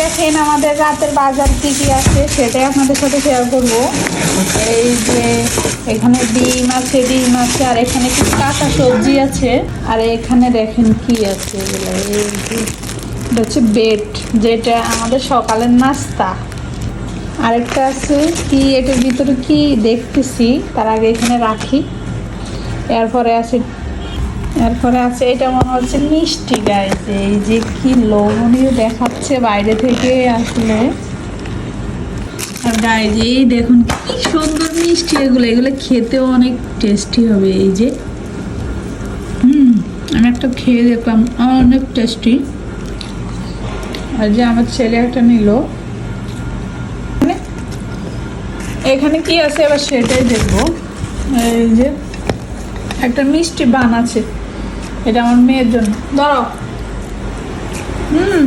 দেখেন আমাদের রাতের বাজার কি কি আছে, সেটাই আপনাদের সাথে শেয়ার করব। এই যে এখানে ডিম আছে ডিম আছে, আর এখানে কি কাঁচা সবজি আছে, আর এখানে দেখেন কি আছে এই এটা হচ্ছে বেড যেটা আমাদের সকালের নাস্তা। আরেকটা আছে কি, এটার ভিতরে কি দেখতেছি, তার আগে এখানে রাখি। এরপরে আছে এরপরে আছে, এটা মনে হচ্ছে মিষ্টি গাইজ এই যে কি লবণীয় দেখাচ্ছে বাইরে থেকে আসলে। আর গাইজ এই দেখুন কি সুন্দর মিষ্টি এগুলো এগুলো খেতেও অনেক টেস্টি হবে, এই যে। হুম, আমি একটা খেয়ে দেখলাম অনেক টেস্টি আর যে আমার ছেলে একটা নিল। মানে এখানে কি আছে, এবার সেটাই দেখব। এই যে একটা মিষ্টি বান আছে এটা আমার মেয়ের জন্য। ধরো। হুম।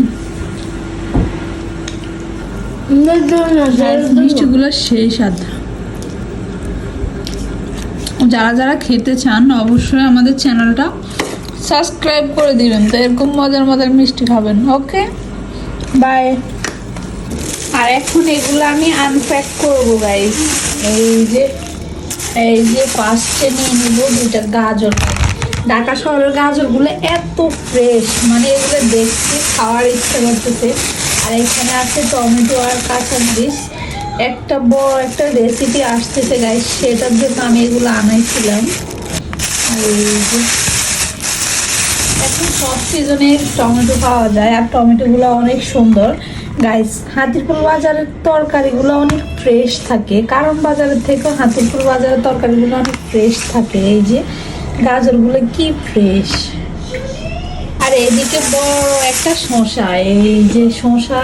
মিষ্টিগুলো সেই স্বাদ। যারা যারা খেতে চান অবশ্যই আমাদের চ্যানেলটা সাবস্ক্রাইব করে দিবেন। তো এরকম মজার মজার মিষ্টি খাবেন। ওকে? বাই। আর এখন এগুলো আমি আনপ্যাক করব গাইস এই যে এই যে ফার্স্টে নিয়ে নিব দুইটা গাজর। ঢাকা শহরের গাজরগুলো এত ফ্রেশ মানে এগুলো দেখতে খাওয়ার ইচ্ছে করতেছে। আর এখানে আছে টমেটো আর কাঁচামরিচ। একটা বড় একটা রেসিপি আসতেছে গাইস সেটার জন্য আমি এগুলো আনাইছিলাম। এখন সব সিজনে টমেটো পাওয়া যায়, আর টমেটোগুলো অনেক সুন্দর। গাইস হাতিরপুর বাজারের তরকারিগুলো অনেক ফ্রেশ থাকে। কারণ বাজারের থেকেও হাতিরপুর বাজারের তরকারিগুলো অনেক ফ্রেশ থাকে। এই যে গাজরগুলো কি ফ্রেশ আর এদিকে বড় একটা শশা এই যে শশা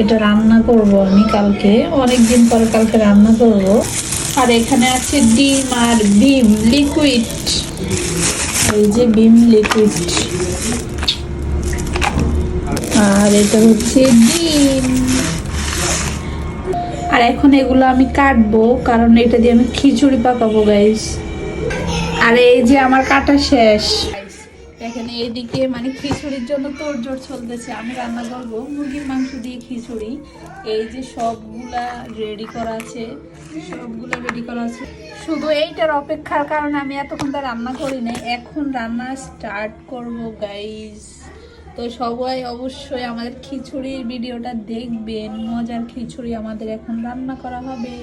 এটা রান্না করব আমি কালকে। অনেক দিন পরে কালকে রান্না করব। আর এখানে আছে ডিম আর ডিম লিকুইড এই যে বিম লিকুইড আর এটা হচ্ছে ডিম। আর এখন এগুলো আমি কাটবো, কারণ এটা দিয়ে আমি খিচুড়ি পাকাবো গাইস আর এই যে আমার কাটা শেষ। এখানে এইদিকে মানে খিচুড়ির জন্য তোড়জোড় চলতেছে। আমি রান্না করব মুরগির মাংস দিয়ে খিচুড়ি। এই যে সবগুলা রেডি করা আছে। সবগুলা রেডি করা আছে। শুধু এইটার অপেক্ষার কারণে আমি এতক্ষণ তো রান্না করি নাই। এখন রান্না স্টার্ট করব গাইস তো সবাই অবশ্যই আমাদের খিচুড়ির ভিডিওটা দেখবেন। মজার খিচুড়ি আমাদের এখন রান্না করা হবে।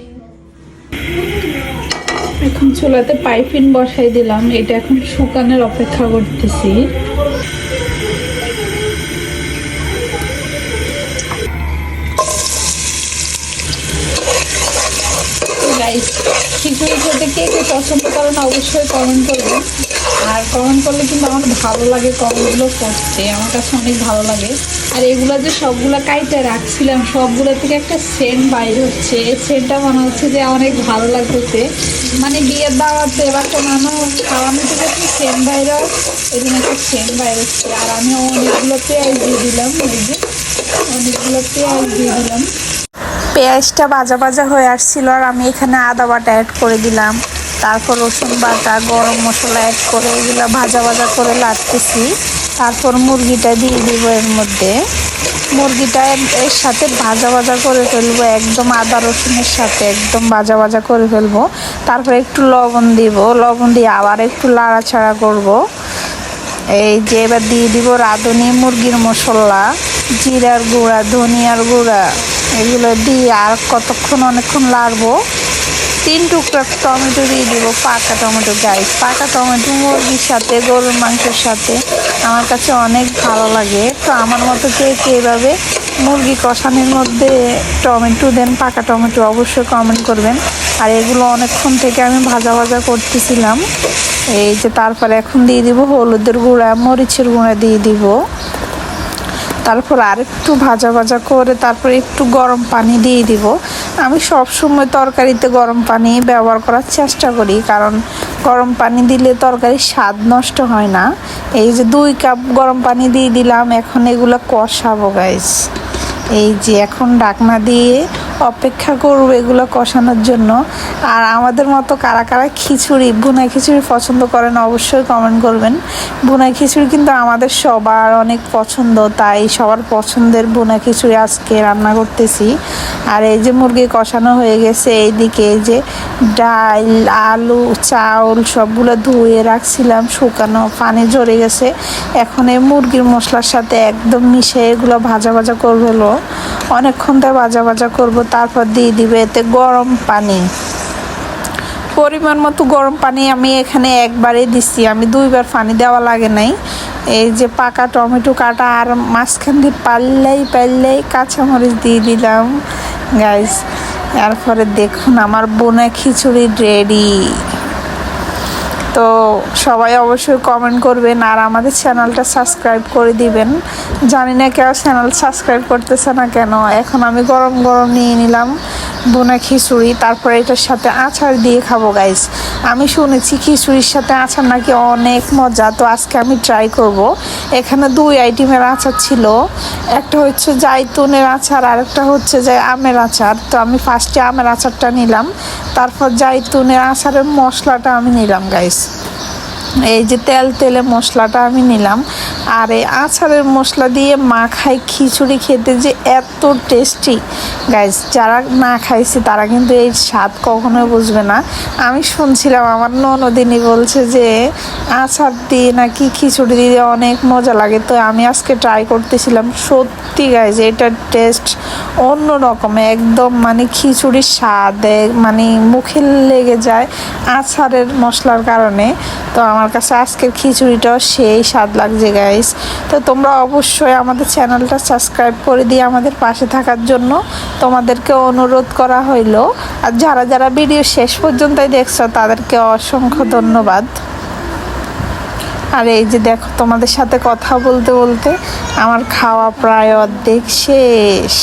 এখন চুলাতে পাইপিন বসাই দিলাম। এটা এখন শুকানোর অপেক্ষা করতেছি। গাইস খিচুড়ি খেতে কে কে পছন্দ করেন অবশ্যই কমেন্ট করবেন আর কমেন্ট করলে কিন্তু আমার ভালো লাগে, কমেন্টগুলো করতে আমার কাছে অনেক ভালো লাগে। আর এগুলো যে সবগুলো কাইটে রাখছিলাম, সবগুলো থেকে একটা সেন্ট বাইর হচ্ছে। এই সেন্টটা মনে হচ্ছে যে অনেক ভালো লাগতেছে। মানে বিয়ের দাওয়াতে বা কোনো খাওয়ানো থেকে একটু সেন্ট বাইরে এই জন্য একটা সেন্ট বাইর হচ্ছে। আর আমি অনেকগুলো পেঁয়াজ দিয়ে দিলাম, এই যে অনেকগুলো পেঁয়াজ দিয়ে দিলাম। পেঁয়াজটা ভাজা ভাজা হয়ে আসছিল আর আমি এখানে আদা বাটা অ্যাড করে দিলাম। তারপর রসুন বাটা, গরম মশলা অ্যাড করে এগুলো ভাজা ভাজা করে লাগতেছি তারপর মুরগিটা দিয়ে দিব এর মধ্যে। মুরগিটা এর- সাথে ভাজা ভাজা করে ফেলব, একদম আদা রসুনের সাথে একদম ভাজা ভাজা করে ফেলব। তারপর একটু লবণ দিব, লবণ দিয়ে আবার একটু লাড়াছাড়া করব। এই যে এবার দিয়ে দিব রাঁধুনি মুরগির মশলা, জিরার গুঁড়া, ধনিয়ার গুঁড়া। এগুলো দিয়ে আর কতক্ষণ অনেকক্ষণ লাগবো? তিন টুকরা টমেটো দিয়ে দিব, পাকা টমেটো গাইস পাকা টমেটো মুরগির সাথে, গরুর মাংসের সাথে আমার কাছে অনেক ভালো লাগে। তো আমার মতো কে কে এভাবে মুরগি কষানির মধ্যে টমেটো দেন, পাকা টমেটো অবশ্যই কমেন্ট করবেন। আর এগুলো অনেকক্ষণ থেকে আমি ভাজা ভাজা করতেছিলাম। এই যে তারপরে এখন দিয়ে দিব হলুদের গুঁড়া, মরিচের গুঁড়া দিয়ে দিব। তারপর আরেকটু ভাজা ভাজা করে তারপর একটু গরম পানি দিয়ে দিব। আমি সব সময় তরকারিতে গরম পানি ব্যবহার করার চেষ্টা করি, কারণ গরম পানি দিলে তরকারির স্বাদ নষ্ট হয় না। এই যে দুই কাপ গরম পানি দিয়ে দিলাম, এখন এগুলো কষাবো গাইস এই যে এখন ডাকনা দিয়ে অপেক্ষা করব এগুলো কষানোর জন্য। আর আমাদের মতো কারা কারা খিচুড়ি, ভুনা খিচুড়ি পছন্দ করেন অবশ্যই কমেন্ট করবেন। ভুনা খিচুড়ি কিন্তু আমাদের সবার অনেক পছন্দ, তাই সবার পছন্দের ভুনা খিচুড়ি আজকে রান্না করতেছি। আর এই যে মুরগি কষানো হয়ে গেছে, এইদিকে এই যে ডাল, আলু, চাউল সবগুলো ধুয়ে রাখছিলাম, শুকানো পানি ঝরে গেছে। এখন এই মুরগির মশলার সাথে একদম মিশে এগুলো ভাজা ভাজা করবে। অনেকক্ষণ ধরে ভাজা ভাজা করব তারপর দিয়ে দিবে এতে গরম পানি। পরিমাণ মতো গরম পানি আমি এখানে একবারে দিচ্ছি আমি দুইবার পানি দেওয়া লাগে নাই। এই যে পাকা টমেটো কাটা আর মাঝখান দিয়ে পাল্লাই পাল্লাই কাঁচামরিচ দিয়ে দিলাম। গাইস এরপরে দেখুন আমার বোনা খিচুড়ি রেডি তো সবাই অবশ্যই কমেন্ট করবেন আর আমাদের চ্যানেলটা সাবস্ক্রাইব করে দিবেন। জানি না কেউ চ্যানেল সাবস্ক্রাইব করতেছে না কেন, এখন আমি গরম গরম নিয়ে নিলাম। বোনা খিচুড়ি, তারপরে এটার সাথে আচার দিয়ে খাব গাইস আমি শুনেছি খিচুড়ির সাথে আচার নাকি অনেক মজা, তো আজকে আমি ট্রাই করব। এখানে দুই আইটেমের আচার ছিল। একটা হচ্ছে জাইতুনের আচার আর একটা হচ্ছে যে আমের আচার। তো আমি ফার্স্টে আমের আচারটা নিলাম। তারপর জাইতুনের আচারের মশলাটা আমি নিলাম গাইস এই যে তেল তেলে মশলাটা আমি নিলাম। আর এই আচারের মশলা দিয়ে মা মাখাই খিচুড়ি খেতে যে এত টেস্টি। গাইজ যারা না খাইছে, তারা কিন্তু এই স্বাদ কখনোই বুঝবে না। আমি শুনছিলাম, আমার ননদিনী বলছে যে, আচার দিয়ে নাকি খিচুড়ি দিয়ে অনেক মজা লাগে। তো আমি আজকে ট্রাই করতেছিলাম, সত্যি গাইজ এটার টেস্ট অন্য রকম একদম মানে খিচুড়ির স্বাদ মানে মুখে লেগে যায় আচারের মশলার কারণে। তো আমার কাছে আজকের খিচুড়িটাও সেই স্বাদ লাগছে গাইস তো তোমরা অবশ্যই আমাদের চ্যানেলটা সাবস্ক্রাইব করে দিয়ে আমাদের পাশে থাকার জন্য তোমাদেরকে অনুরোধ করা হইল। আর যারা যারা ভিডিও শেষ পর্যন্তই দেখছ, তাদেরকে অসংখ্য ধন্যবাদ। আর এই যে দেখো, তোমাদের সাথে কথা বলতে বলতে আমার খাওয়া প্রায় অর্ধেক শেষ।